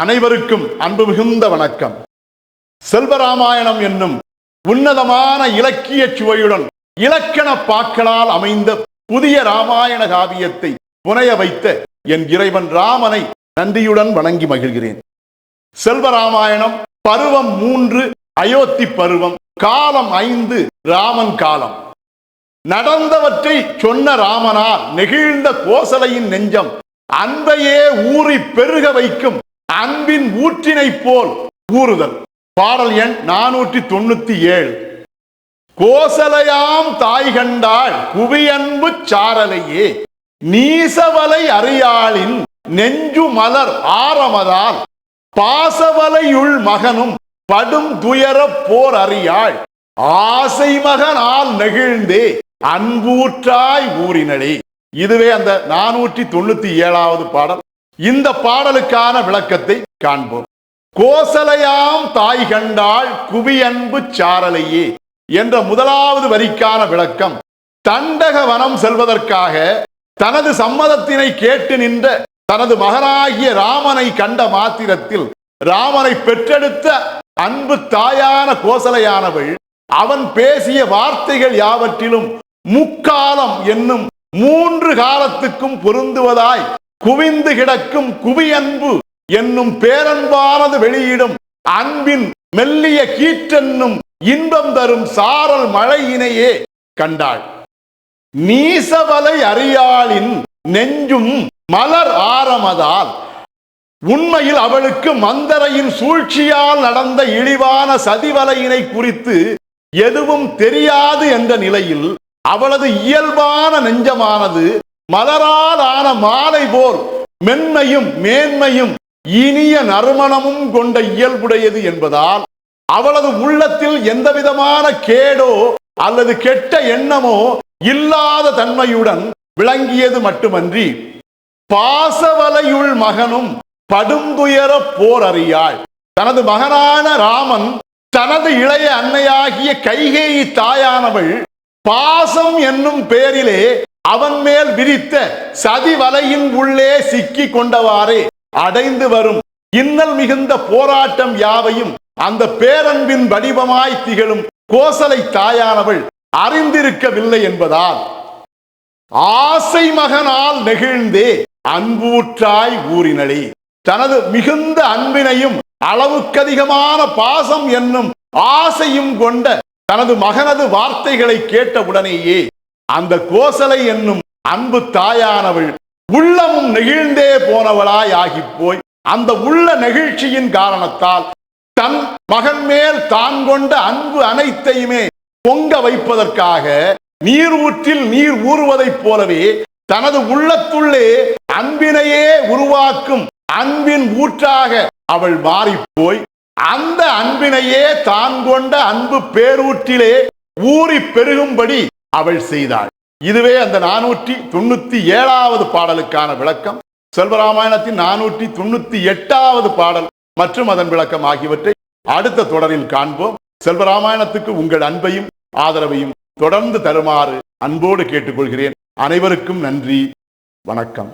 அனைவருக்கும் அன்பு மிகுந்த வணக்கம். செல்வராமாயணம் என்னும் உன்னதமான இலக்கிய சுவையுடன் இலக்கண பாக்களால் அமைந்த புதிய ராமாயண காவியத்தை புனைய வைத்த என் இறைவன் ராமனை நன்றியுடன் வணங்கி மகிழ்கிறேன். செல்வராமாயணம் பருவம் மூன்று அயோத்தி பருவம் காலம் ஐந்து ராமன் காலம். நடந்தவற்றை சொன்ன ராமனால் நெகிழ்ந்த கோசலையின் நெஞ்சம் அன்பையே ஊறி பெருக வைக்கும் அன்பின் ஊற்றினைப் போல் கூறுதல். பாடல் எண் நானூற்றி தொண்ணூத்தி ஏழு. கோசலையாம் தாய் கண்டாள் குவியன்பு சாரலையே. நீசவலை அறியாளின் நெஞ்சு மலர் ஆரமதால். பாசவலையுள் மகனும் படும் துயர போர் அறியாள். ஆசை மகனால் நெகிழ்ந்தே அன்பூற்றாய் ஊறினடி இதுவே அந்த நானூற்றி தொண்ணூத்தி ஏழாவது பாடல். இந்த பாடலுக்கான விளக்கத்தை காண்போம். கோசலையாம் தாய் கண்டாள் குவியன்பு சாரலையே என்ற முதலாவது வரிக்கான விளக்கம். தண்டக வனம் செல்வதற்காக தனது சம்மதத்தினை கேட்டு நின்ற தனது மகனாகிய ராமனை கண்ட மாத்திரத்தில் ராமனை பெற்றெடுத்த அன்பு தாயான கோசலையானவள் அவன் பேசிய வார்த்தைகள் யாவற்றிலும் முக்காலம் என்னும் மூன்று காலத்துக்கும் பொருந்துவதாய் குவிந்து கிடக்கும் குவியன்பு என்னும் பேரன்பானது வெளியிடும் அன்பின் மெல்லிய கீற்றென்னும் இன்பம் தரும் சாரல் மழையினையே கண்டாள். நீசவலை அறியாளின் நெஞ்சும் மலர் ஆரமதால் உண்மையில் அவளுக்கு மந்தரையின் சூழ்ச்சியால் நடந்த இழிவான சதிவலையினை குறித்து எதுவும் தெரியாது என்ற நிலையில் அவளது இயல்பான நெஞ்சமானது மலரால் ஆன மாலை போல் மென்மையும் மேன்மையும் இனிய நறுமணமும் கொண்ட இயல்புடையது என்பதால் அவளது உள்ளத்தில் எந்தவிதமான கேடோ அல்லது கெட்ட எண்ணமோ இல்லாத தன்மையுடன் விளங்கியது மட்டுமன்றி பாசவலையுள் மகனும் படுந்துயர போர் அறியாள் தனது மகனான ராமன் தனது இளைய அன்னையாகிய கைகேயி தாயானவள் பாசம் என்னும் பெயரிலே அவன் மேல் விரித்த சதி வலையின் உள்ளே சிக்கி கொண்டவாறே அடைந்து வரும். இன்னல் மிகுந்த போராட்டம் யாவையும் அந்த பேரன்பின் வடிவமாய் திகழும் கோசலை தாயானவள் அறிந்திருக்கவில்லை என்பதால் ஆசை மகனால் நெகிழ்ந்தே அன்பூற்றாய் ஊறினளே. தனது மிகுந்த அன்பினையும் அளவுக்கதிகமான பாசம் என்னும் ஆசையும் கொண்ட தனது மகனது வார்த்தைகளை கேட்டவுடனேயே அந்த கோசலை என்னும் அன்பு தாயானவள் உள்ளமும் நெகிழ்ந்தே போனவளாய் ஆகிப் போய் அந்த உள்ள நெகிழ்ச்சியின் காரணத்தால் தன் மகன் மேல் தான் கொண்ட அன்பு அனைத்தையுமே பொங்க வைப்பதற்காக நீர் ஊற்றில் நீர் ஊறுவதைப் போலவே தனது உள்ளத்துள்ளே அன்பினையே உருவாக்கும் அன்பின் ஊற்றாக அவள் மாறிப்போய் அந்த அன்பினையே தான் கொண்ட அன்பு பேரூற்றிலே ஊறி பெருகும்படி அவள் செய்தாள். இதுவே அந்த நானூற்றி தொண்ணூத்தி ஏழாவது பாடலுக்கான விளக்கம். செல்வராமாயணத்தின் நானூற்றி தொண்ணூத்தி எட்டாவது பாடல் மற்றும் அதன் விளக்கம் ஆகியவற்றை அடுத்த தொடரில் காண்போம். செல்வராமாயணத்துக்கு உங்கள் அன்பையும் ஆதரவையும் தொடர்ந்து தருமாறு அன்போடு கேட்டுக்கொள்கிறேன். அனைவருக்கும் நன்றி. வணக்கம்.